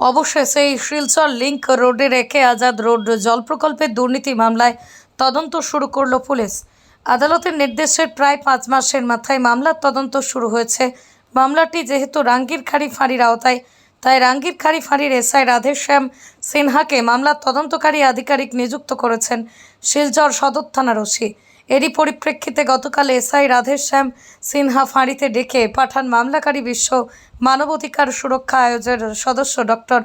অবশেষে এই শিলচর লিংক রোডে রেখে আজাদ রোড জল প্রকল্পের দুর্নীতি মামলায় তদন্ত শুরু করল পুলিশ। আদালতের নির্দেশের প্রায় পাঁচ মাসের মাথায় মামলার তদন্ত শুরু হয়েছে। মামলাটি যেহেতু রাঙ্গিরখাড়ি ফাঁড়ির আওতায়, তাই রাঙ্গিরখাড়ি ফাঁড়ির এসআই রাধেশ্যাম সিনহাকে মামলার তদন্তকারী আধিকারিক নিযুক্ত করেছেন শিলচর সদর থানার ওসি। এরই পরিপ্রেক্ষিতে গতকাল এসআই রাধেশ্যাম সিনহা ফাঁড়িতে ডেকে পাঠান মামলাকারী বিশ্ব মানবাধিকার সুরক্ষা আয়োগের সদস্য ডক্টর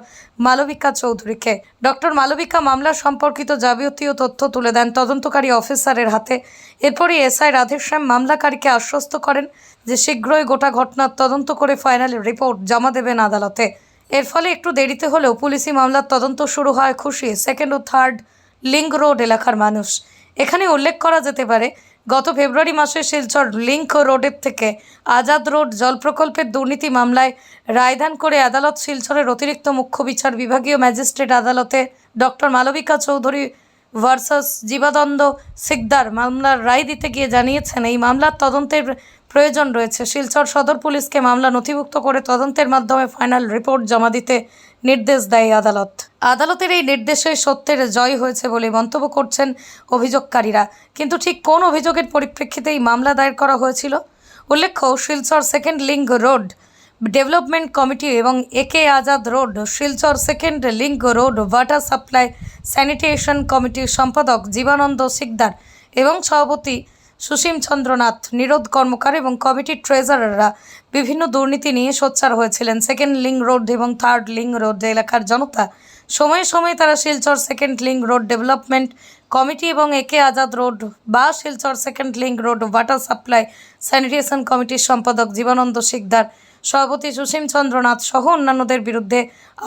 মালবিকা চৌধুরীকে। ডক্টর মালবিকা মামলা সম্পর্কিত যাবতীয় তথ্য তুলে দেন তদন্তকারী অফিসারের হাতে। এরপরই এসআই রাধেশ্যাম মামলাকারীকে আশ্বস্ত করেন যে শীঘ্রই গোটা ঘটনার তদন্ত করে ফাইনাল রিপোর্ট জমা দেবেন আদালতে। এর ফলে একটু দেরিতে হলেও পুলিশি মামলার তদন্ত শুরু হয় খুশি, সেকেন্ড ও থার্ড লিঙ্ক রোড এলাকার মানুষ। এখানে উল্লেখ করা যেতে পারে, গত ফেব্রুয়ারি মাসে শিলচর লিঙ্ক রোডের থেকে আজাদ রোড জল প্রকল্পের দুর্নীতি মামলায় রায়দান করে আদালত শিলচরের অতিরিক্ত মুখ্য বিচার বিভাগীয় ম্যাজিস্ট্রেট আদালতে ডক্টর মালবিকা চৌধুরী ভার্সাস জীবাদন্দ সিকদার মামলার রায় দিতে গিয়ে জানিয়েছেন, এই মামলার তদন্তের প্রয়োজন রয়েছে। শিলচর সদর পুলিশকে মামলা নথিভুক্ত করে তদন্তের মাধ্যমে ফাইনাল রিপোর্ট জমা দিতে নির্দেশ দেয় আদালত। আদালতের এই নির্দেশে সত্যের জয় হয়েছে বলে মন্তব্য করছেন অভিযোগকারীরা। কিন্তু ঠিক কোন অভিযোগের পরিপ্রেক্ষিতে এই মামলা দায়ের করা হয়েছিল? উল্লেখ্য, Silchar second link road development committee এবং A K Azad road, Silchar second link road, water supply, sanitation কমিটির সম্পাদক জীবানন্দ সিকদার এবং সভাপতি সুসীম চন্দ্রনাথ, নিরোধ কর্মকার এবং কমিটির ট্রেজারাররা বিভিন্ন দুর্নীতি নিয়ে সোচ্চার হয়েছিলেন। সেকেন্ড লিং রোড এবং থার্ড লিং রোড এলাকার জনতা সময়ে সময়ে তারা Silchar second link road development committee এবং একে আজাদ রোড বা Silchar second link road water supply sanitation কমিটির সম্পাদক জীবানন্দ শিকদার, সভাপতি সুসীম চন্দ্রনাথ সহ অন্যান্যদের বিরুদ্ধে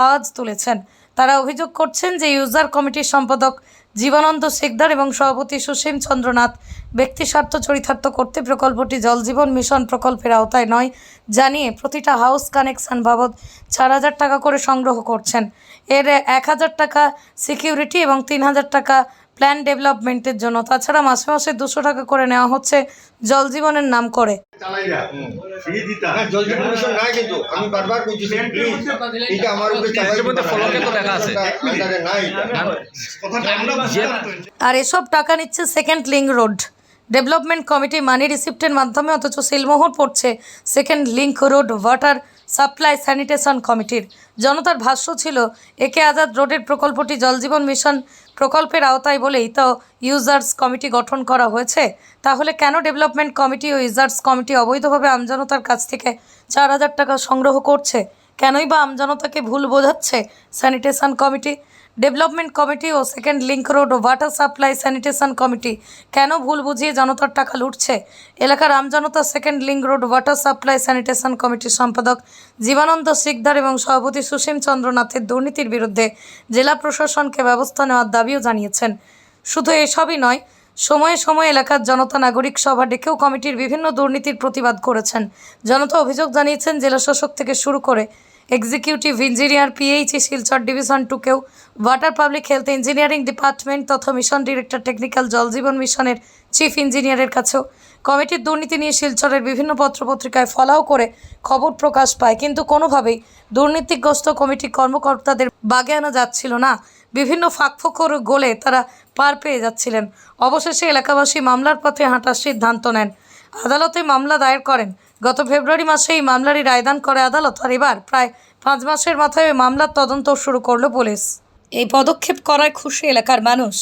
আওয়াজ তুলেছেন। তারা অভিযোগ করছেন যে ইউজার কমিটির সম্পাদক জীবানন্দ শেখদার এবং সভাপতি সুসীম চন্দ্রনাথ ব্যক্তি স্বার্থ চরিতার্থ করতে প্রকল্পটি জল জীবন মিশন প্রকল্পের আওতায় নয় জানিয়ে প্রতিটা হাউস কানেকশন বাবদ চার হাজার টাকা করে সংগ্রহ করছেন। এর এক হাজার টাকা সিকিউরিটি এবং তিন হাজার টাকা প্ল্যান ডেভেলপমেন্টের জন্য। তাছাড়া মাসে মাসে দুশো টাকা করে নেওয়া হচ্ছে জল জীবনের নাম করে। বুঝতে পারতেন আর এসব টাকা নিচ্ছে second link road. Development committee money রিসিপ্টের মাধ্যমে অথচ সিলমোহর পড়ছে second link road water supply sanitation কমিটির। জনতার ভাষ্য ছিল, একে আজাদ রোডের প্রকল্পটি জলজীবন মিশন প্রকল্পের আওতায় বলেই তো ইউজার্স কমিটি গঠন করা হয়েছে। তাহলে কেন ডেভেলপমেন্ট কমিটি ও ইউজার্স কমিটি অবৈধভাবে আমজনতার কাছ থেকে চার হাজার টাকা সংগ্রহ করছে? কেনই বা আমজনতাকে ভুল বোঝাচ্ছে? স্যানিটেশন কমিটি ডেভেলপমেন্ট কমিটি ও সেকেন্ড লিঙ্ক রোড ও ওয়াটার সাপ্লাই স্যানিটেশন কমিটি কেন ভুল বুঝিয়ে জনতার টাকা লুটছে? এলাকার আমজনতা second link road water supply sanitation কমিটির সম্পাদক জীবানন্দ শিকদার এবং সভাপতি সুসীম চন্দ্রনাথের দুর্নীতির বিরুদ্ধে জেলা প্রশাসনকে ব্যবস্থা নেওয়ার দাবিও জানিয়েছেন। শুধু এসবই নয় সময়ে সময়ে এলাকার জনতা নাগরিক সভা ডেকেও কমিটির বিভিন্ন দুর্নীতির প্রতিবাদ করেছেন। জনতা অভিযোগ জানিয়েছেন জেলাশাসক থেকে শুরু করে executive engineer PHE Silchar division টুকেও water public health engineering department তথা মিশন ডিরেক্টর টেকনিক্যাল জলজীবন মিশনের চিফ ইঞ্জিনিয়ারের কাছেও কমিটির দুর্নীতি নিয়ে শিলচরের বিভিন্ন পত্রপত্রিকায় ফলাও করে খবর প্রকাশ পায়। কিন্তু কোনোভাবেই দুর্নীতিগ্রস্ত কমিটি কর্মকর্তাদের বাগে আনা যাচ্ছিল না। বিভিন্ন ফাঁকফোকর গোলে তারা পার পেয়ে যাচ্ছিলেন। অবশেষে এলাকাবাসী মামলার পথে হাঁটার সিদ্ধান্ত নেন। আদালতে মামলা দায়ের করেন। গত ফেব্রুয়ারি মাসে এই মামলারই রায়দান করে আদালত, আর এবার প্রায় পাঁচ মাসের মাথায় মামলার তদন্ত শুরু করল পুলিশ। এই পদক্ষেপ করায় খুশি এলাকার মানুষ।